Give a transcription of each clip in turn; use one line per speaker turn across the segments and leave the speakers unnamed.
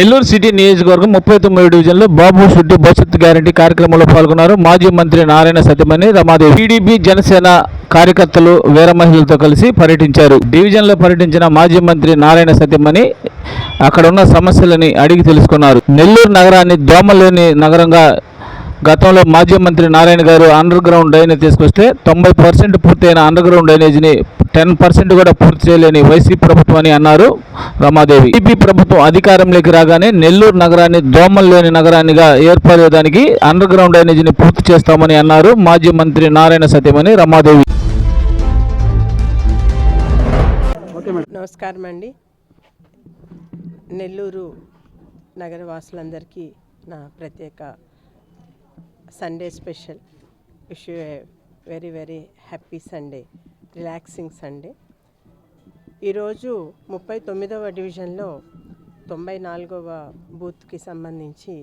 Nellore city నియోజకవర్గం ముప్పై తొమ్మిది డివిజన్లో బాబు షుడ్డి భవిష్యత్ గ్యారంటీ కార్యక్రమంలో పాల్గొన్నారు. మాజీ మంత్రి నారాయణ సత్యమణి రమాదేవి టీడీపీ జనసేన కార్యకర్తలు వేర మహిళలతో కలిసి పర్యటించారు. డివిజన్లో పర్యటించిన మాజీ మంత్రి నారాయణ సత్యమణి అక్కడ ఉన్న సమస్యలని అడిగి తెలుసుకున్నారు. నెల్లూరు నగరాన్ని దోమలేని నగరంగా గతంలో మాజీ మంత్రి నారాయణ గారు అండర్ గ్రౌండ్ డ్రైనేజ్ తీసుకొస్తే తొంభై పర్సెంట్ పూర్తయిన అండర్ గ్రౌండ్ డ్రైనేజీని టెన్ పర్సెంట్ కూడా పూర్తి చేయలేని వైసీపీ ప్రభుత్వం అని అన్నారు రమాదేవి. టీపీ ప్రభుత్వం అధికారంలోకి రాగానే నెల్లూరు నగరాన్ని దోమల్లోని నగరాన్నిగా ఏర్పడేదానికి అండర్ గ్రౌండ్ డ్రైనేజీని పూర్తి చేస్తామని అన్నారు మాజీ మంత్రి నారాయణ సత్యమని రమాదేవి.
నమస్కారం అండి. నెల్లూరు నగర వాసులందరికీ నా ప్రత్యేక Sunday special wish very very happy Sunday relaxing Sunday ఈరోజు ముప్పై తొమ్మిదవ డివిజన్లో తొంభై నాలుగవ బూత్కి సంబంధించి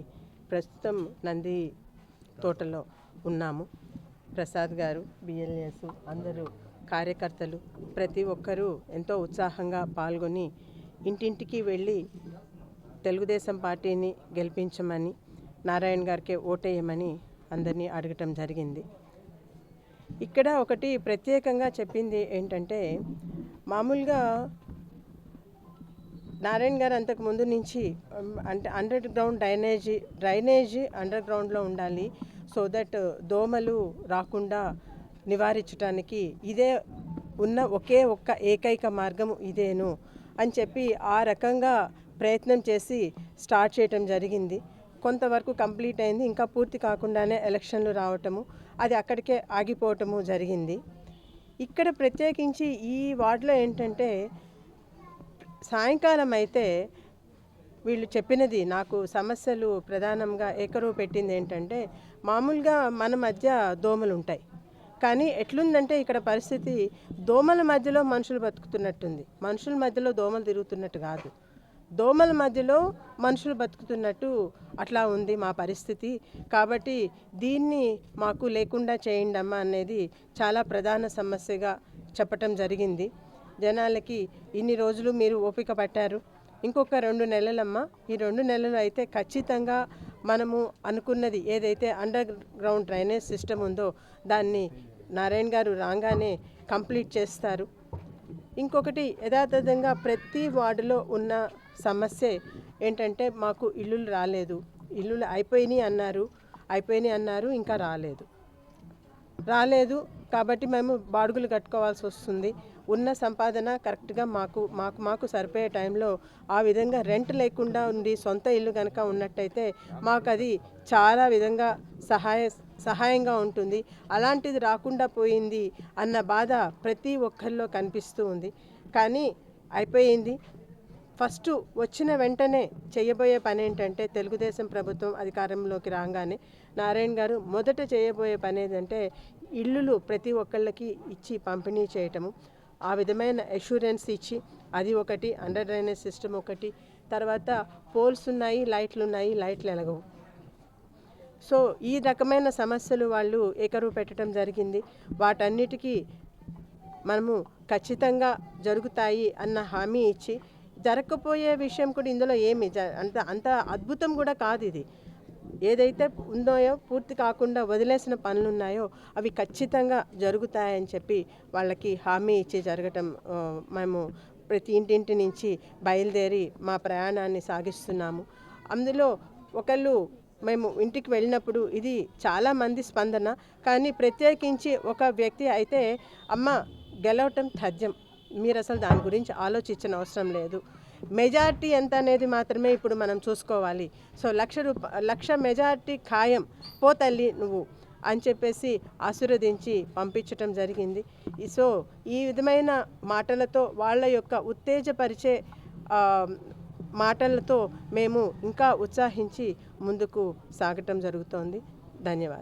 ప్రస్తుతం నంది తోటలో ఉన్నాము. ప్రసాద్ గారు బిఎల్ఎస్ అందరూ కార్యకర్తలు ప్రతి ఒక్కరూ ఎంతో ఉత్సాహంగా పాల్గొని ఇంటింటికి వెళ్ళి తెలుగుదేశం పార్టీని గెలిపించమని నారాయణ గారికి ఓటేయమని అందరినీ అడగటం జరిగింది. ఇక్కడ ఒకటి ప్రత్యేకంగా చెప్పింది ఏంటంటే మామూలుగా నారాయణ గారు అంతకు ముందు నుంచి అంటే underground drainage drainage under గ్రౌండ్లో ఉండాలి సో దట్ దోమలు రాకుండా నివారించడానికి ఇదే ఉన్న ఒకే ఒక్క ఏకైక మార్గం ఇదేను అని చెప్పి ఆ రకంగా ప్రయత్నం చేసి స్టార్ట్ చేయటం జరిగింది. కొంతవరకు కంప్లీట్ అయింది. ఇంకా పూర్తి కాకుండానే ఎలక్షన్లు రావటము అది అక్కడికే ఆగిపోవటము జరిగింది. ఇక్కడ ప్రత్యేకించి ఈ వార్డులో ఏంటంటే సాయంకాలం అయితే వీళ్ళు చెప్పినది నాకు సమస్యలు ప్రధానంగా ఏకరువు పెట్టింది ఏంటంటే మామూలుగా మన మధ్య దోమలు ఉంటాయి. కానీ ఎట్లుందంటే ఇక్కడ పరిస్థితి దోమల మధ్యలో మనుషులు బతుకుతున్నట్టుంది. మనుషుల మధ్యలో దోమలు తిరుగుతున్నట్టు కాదు. దోమల మధ్యలో మనుషులు బతుకుతున్నట్టు అట్లా ఉంది మా పరిస్థితి. కాబట్టి దీన్ని మాకు లేకుండా చేయండి అమ్మా అనేది చాలా ప్రధాన సమస్యగా చెప్పటం జరిగింది. జనాలకి ఇన్ని రోజులు మీరు ఓపిక పట్టారు. ఇంకొక రెండు నెలలమ్మా ఈ రెండు నెలలు అయితే ఖచ్చితంగా మనము అనుకున్నది ఏదైతే అండర్ గ్రౌండ్ డ్రైనేజ్ సిస్టమ్ ఉందో దాన్ని నారాయణ గారు రాగానే కంప్లీట్ చేస్తారు. ఇంకొకటి యథాతథంగా ప్రతి వార్డులో ఉన్న సమస్య ఏంటంటే మాకు ఇల్లులు రాలేదు. ఇల్లులు అయిపోయినాయి అన్నారు. అయిపోయినాయి అన్నారు ఇంకా రాలేదు. రాలేదు కాబట్టి మేము బాడుగులు కట్టుకోవాల్సి వస్తుంది. ఉన్న సంపాదన కరెక్ట్గా మాకు మాకు మాకు సరిపోయే టైంలో ఆ విధంగా రెంట్ లేకుండా ఉండి సొంత ఇల్లు కనుక ఉన్నట్టయితే మాకు అది చాలా విధంగా సహాయ సహాయంగా ఉంటుంది. అలాంటిది రాకుండా పోయింది అన్న బాధ ప్రతి ఒక్కరిలో కనిపిస్తూ ఉంది. కానీ అయిపోయింది. ఫస్ట్ వచ్చిన వెంటనే చేయబోయే పని ఏంటంటే తెలుగుదేశం ప్రభుత్వం అధికారంలోకి రాగానే నారాయణ గారు మొదట చేయబోయే పని ఏంటంటే ఇల్లులు ప్రతి ఒక్కళ్ళకి ఇచ్చి పంపిణీ చేయటము ఆ విధమైన అష్యూరెన్స్ ఇచ్చి అది ఒకటి అండర్ డ్రైనేజ్ సిస్టమ్ ఒకటి తర్వాత పోల్స్ ఉన్నాయి లైట్లు ఉన్నాయి లైట్లు ఎలగవు సో ఈ రకమైన సమస్యలు వాళ్ళు ఏకరువు పెట్టడం జరిగింది. వాటన్నిటికీ మనము ఖచ్చితంగా జరుగుతాయి అన్న హామీ ఇచ్చి జరగకపోయే విషయం కూడా ఇందులో ఏమి జ- అంత అంత అద్భుతం కూడా కాదు ఇది. ఏదైతే ఉన్నాయో పూర్తి కాకుండా వదిలేసిన పనులు ఉన్నాయో అవి ఖచ్చితంగా జరుగుతాయని చెప్పి వాళ్ళకి హామీ ఇచ్చి జరగటం మేము ప్రతి ఇంటింటి నుంచి బయలుదేరి మా ప్రయాణాన్ని సాగిస్తున్నాము. అందులో ఒకళ్ళు మేము ఇంటికి వెళ్ళినప్పుడు ఇది చాలామంది స్పందన కానీ ప్రత్యేకించి ఒక వ్యక్తి అయితే అమ్మ గెలవటం తథ్యం. మీరు అసలు దాని గురించి ఆలోచించిన అవసరం లేదు. మెజార్టీ ఎంత అనేది మాత్రమే ఇప్పుడు మనం చూసుకోవాలి. సో లక్ష రూప లక్ష మెజార్టీ ఖాయం పో తల్లి నువ్వు అని చెప్పేసి ఆశీర్వదించి పంపించటం జరిగింది. సో ఈ విధమైన మాటలతో వాళ్ళ యొక్క ఉత్తేజపరిచే మాటలతో మేము ఇంకా ఉత్సాహించి ముందుకు సాగటం జరుగుతోంది. ధన్యవాదాలు.